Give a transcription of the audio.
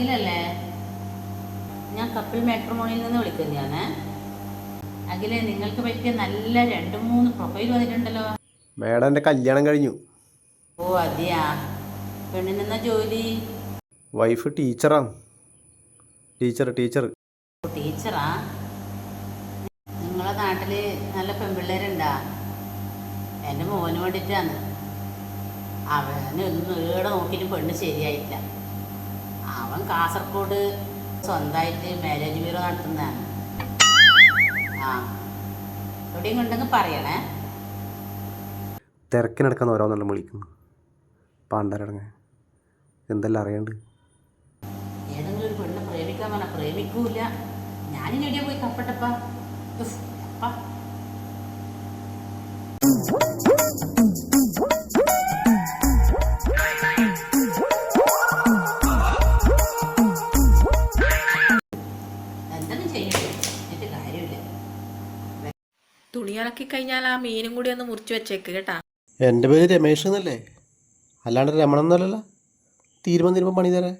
അഖിലല്ലേ? ഞാൻ കപ്പിൾ മാട്രിമോണിയിൽ നിന്ന് വിളിക്കുന്നതാണേ അഖിലെ നിങ്ങൾക്ക് പറ്റിയ നല്ല രണ്ട് മൂന്ന് പ്രൊഫൈൽ വന്നിട്ടുണ്ടല്ലോ. മേഡം എന്റെ കല്യാണം കഴിഞ്ഞു. ഓ അതെയാ. പെണ്ണിനെന്ന ജോലി? Wife teacher. Teacher teacher. Teacher? നിങ്ങളെ നാട്ടിൽ നല്ല പെൺപിള്ളേരുണ്ടാ? എന്റെ മോന് വേണ്ടിയിട്ടാണ്. അവനൊന്നും ഏടെ നോക്കിയിട്ട് പെണ്ണ് ശരിയായില്ല അവൻ കാസർഗോഡ് സ്വന്തമായിട്ട് മാരേജ് ബ്യൂറോ നടത്തുന്നതാണ്. ആ. എവിടെയും കൊണ്ടെങ്കിൽ പറയണേ. തിരക്കിനടക്കുന്ന ഓരോന്നെല്ലാം വിളിക്കുന്നു. പാണ്ടരടങ്ങ എന്തെല്ലാം അറിയണ്ട്? ഏതെങ്കിലും ഒരു പെണ്ണ് പ്രേമിക്കാൻ പറഞ്ഞാൽ പ്രേമിക്കൂല. ഞാനിനി എവിടെയാ പോയി കപ്പട്ടപ്പാ അപ്പ. ചെയ്യട്ടെ എന്നിട്ട് കാര്യമില്ല. തുണി ഇളക്കി കഴിഞ്ഞാൽ ആ മീനും കൂടി ഒന്ന് മുറിച്ച് വെച്ചേക്ക് കേട്ടാ. എന്റെ പേര് രമേഷ് എന്നല്ലേ? അല്ലാണ്ട് രമണ എന്നല്ലല്ലോ? തീരുമാനം പണി തരാൻ.